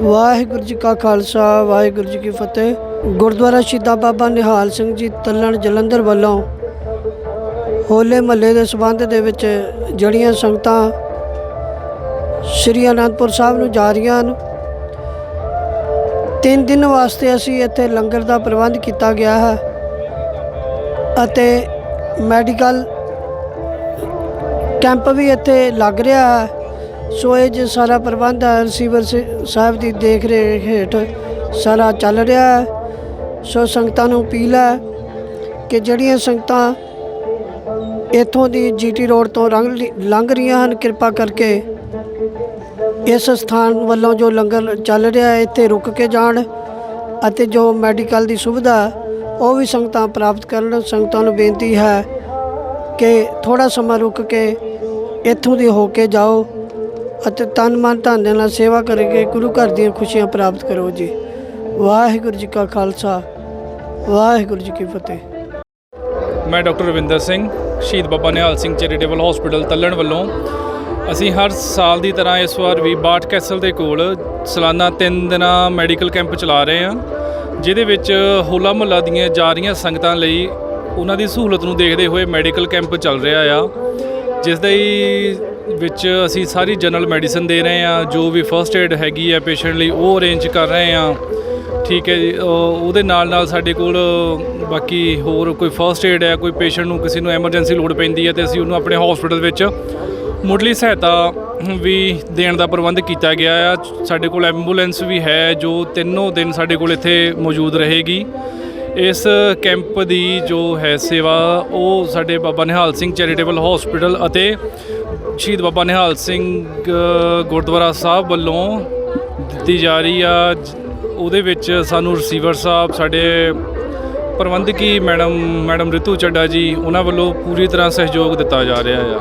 ਵਾਹਿਗੁਰੂ ਜੀ ਕਾ ਖਾਲਸਾ, ਵਾਹਿਗੁਰੂ ਜੀ ਕੀ ਫਤਿਹ। ਗੁਰਦੁਆਰਾ ਸ਼ਹੀਦਾਂ ਬਾਬਾ ਨਿਹਾਲ ਸਿੰਘ ਜੀ ਤੱਲਣ ਜਲੰਧਰ ਵੱਲੋਂ ਹੋਲੇ ਮਹੱਲੇ ਦੇ ਸਬੰਧ ਦੇ ਵਿੱਚ ਜੜੀਆਂ ਸੰਗਤਾਂ ਸ੍ਰੀ ਅਨੰਦਪੁਰ ਸਾਹਿਬ ਨੂੰ ਜਾ ਰਹੀਆਂ ਹਨ, ਤਿੰਨ ਦਿਨ ਵਾਸਤੇ ਅਸੀਂ ਇੱਥੇ ਲੰਗਰ ਦਾ ਪ੍ਰਬੰਧ ਕੀਤਾ ਗਿਆ ਹੈ ਅਤੇ ਮੈਡੀਕਲ ਕੈਂਪ ਵੀ ਇੱਥੇ ਲੱਗ ਰਿਹਾ ਹੈ। ਸੋ ਇਹ ਜੇ ਸਾਰਾ ਪ੍ਰਬੰਧ ਹੈ ਰਿਸੀਵਰ ਸ- ਸਾਹਿਬ ਦੀ ਦੇਖ ਰੇਖ ਹੇਠ ਸਾਰਾ ਚੱਲ ਰਿਹਾ ਹੈ। ਸੋ ਸੰਗਤਾਂ ਨੂੰ ਅਪੀਲ ਹੈ ਕਿ ਜਿਹੜੀਆਂ ਸੰਗਤਾਂ ਇੱਥੋਂ ਦੀ ਜੀਟੀ ਰੋਡ ਤੋਂ ਲੰਘ ਲੰਘ ਰਹੀਆਂ ਹਨ, ਕਿਰਪਾ ਕਰਕੇ ਇਸ ਸਥਾਨ ਵੱਲੋਂ ਜੋ ਲੰਗਰ ਚੱਲ ਰਿਹਾ ਹੈ, ਇੱਥੇ ਰੁਕ ਕੇ ਜਾਣ ਅਤੇ ਜੋ ਮੈਡੀਕਲ ਦੀ ਸੁਵਿਧਾ ਉਹ ਵੀ ਸੰਗਤਾਂ ਪ੍ਰਾਪਤ ਕਰਨ। ਸੰਗਤਾਂ ਨੂੰ ਬੇਨਤੀ ਹੈ ਕਿ ਥੋੜਾ ਸਮਾਂ ਰੁਕ ਕੇ ਇੱਥੋਂ ਦੀ ਹੋ ਕੇ ਜਾਓ। ਅਤੇ ਤਨ ਮਨ ਧਨ ਦੇ ਨਾਲ ਸੇਵਾ ਕਰਕੇ ਗੁਰੂ ਘਰ ਦੀਆਂ ਖੁਸ਼ੀਆਂ ਪ੍ਰਾਪਤ ਕਰੋ ਜੀ। ਵਾਹਿਗੁਰੂ ਜੀ ਕਾ ਖਾਲਸਾ, ਵਾਹਿਗੁਰੂ ਜੀ ਕੀ ਫਤਿਹ। ਮੈਂ doctor Ravinder Singh, Shaheed Baba Nihal Singh Charitable Hospital Tallan ਵੱਲੋਂ। ਅਸੀਂ ਹਰ ਸਾਲ ਦੀ ਤਰ੍ਹਾਂ ਇਸ ਵਾਰ ਵੀ ਬਾਟ ਕੈਸਲ ਦੇ ਕੋਲ ਸਾਲਾਨਾ 3 ਦਿਨਾਂ ਮੈਡੀਕਲ ਕੈਂਪ ਚਲਾ ਰਹੇ ਹਾਂ, ਜਿਹਦੇ ਵਿੱਚ ਹੋਲਾ ਮੁਹੱਲਾ ਦੀਆਂ ਜਾ ਰਹੀਆਂ ਸੰਗਤਾਂ ਲਈ ਉਹਨਾਂ ਦੀ ਸਹੂਲਤ ਨੂੰ ਦੇਖਦੇ ਹੋਏ ਮੈਡੀਕਲ ਕੈਂਪ ਚੱਲ ਰਿਹਾ ਆ। ਜਿਸ ਦੇ ਵਿੱਚ ਅਸੀਂ ਸਾਰੀ ਜਨਰਲ ਮੈਡੀਸਨ ਦੇ ਰਹੇ ਹਾਂ, ਜੋ ਵੀ ਫਰਸਟ ਏਡ ਹੈਗੀ ਆ ਪੇਸ਼ੈਂਟ ਲਈ, ਉਹ ਅਰੇਂਜ ਕਰ ਰਹੇ ਹਾਂ। ਠੀਕ ਹੈ ਜੀ ਉਹਦੇ ਨਾਲ ਨਾਲ ਸਾਡੇ ਕੋਲ ਬਾਕੀ ਹੋਰ ਕੋਈ ਫਰਸਟ ਏਡ ਹੈ, ਕੋਈ ਪੇਸ਼ੈਂਟ ਨੂੰ ਕਿਸੇ ਨੂੰ ਐਮਰਜੈਂਸੀ ਲੋੜ ਪੈਂਦੀ ਹੈ ਤੇ ਅਸੀਂ ਉਹਨੂੰ ਆਪਣੇ ਹਸਪੀਟਲ ਵਿੱਚ ਮੁੱਢਲੀ ਸਹਾਇਤਾ ਵੀ ਦੇਣ ਦਾ ਪ੍ਰਬੰਧ ਕੀਤਾ ਗਿਆ ਆ। ਸਾਡੇ ਕੋਲ ਐਂਬੂਲੈਂਸ ਵੀ ਹੈ, ਜੋ ਤਿੰਨੋਂ ਦਿਨ ਸਾਡੇ ਕੋਲ ਇੱਥੇ ਮੌਜੂਦ ਰਹੇਗੀ। ਇਸ ਕੈਂਪ ਦੀ ਜੋ ਹੈ ਸੇਵਾ, ਉਹ ਸਾਡੇ ਬਾਬਾ ਨਿਹਾਲ ਸਿੰਘ ਚੈਰੀਟੇਬਲ ਹਸਪੀਟਲ ਅਤੇ ਸ਼ਹੀਦ ਬਾਬਾ ਨਿਹਾਲ ਸਿੰਘ ਗੁਰਦੁਆਰਾ ਸਾਹਿਬ ਵੱਲੋਂ ਦਿੱਤੀ ਜਾ ਰਹੀ ਆ। ਉਹਦੇ ਵਿੱਚ ਸਾਨੂੰ ਰਿਸੀਵਰ ਸਾਹਿਬ, ਸਾਡੇ ਪ੍ਰਬੰਧਕੀ ਮੈਡਮ ਮੈਡਮ ਰਿਤੂ ਚੱਡਾ ਜੀ, ਉਹਨਾਂ ਵੱਲੋਂ ਪੂਰੀ ਤਰ੍ਹਾਂ ਸਹਿਯੋਗ ਦਿੱਤਾ ਜਾ ਰਿਹਾ ਆ।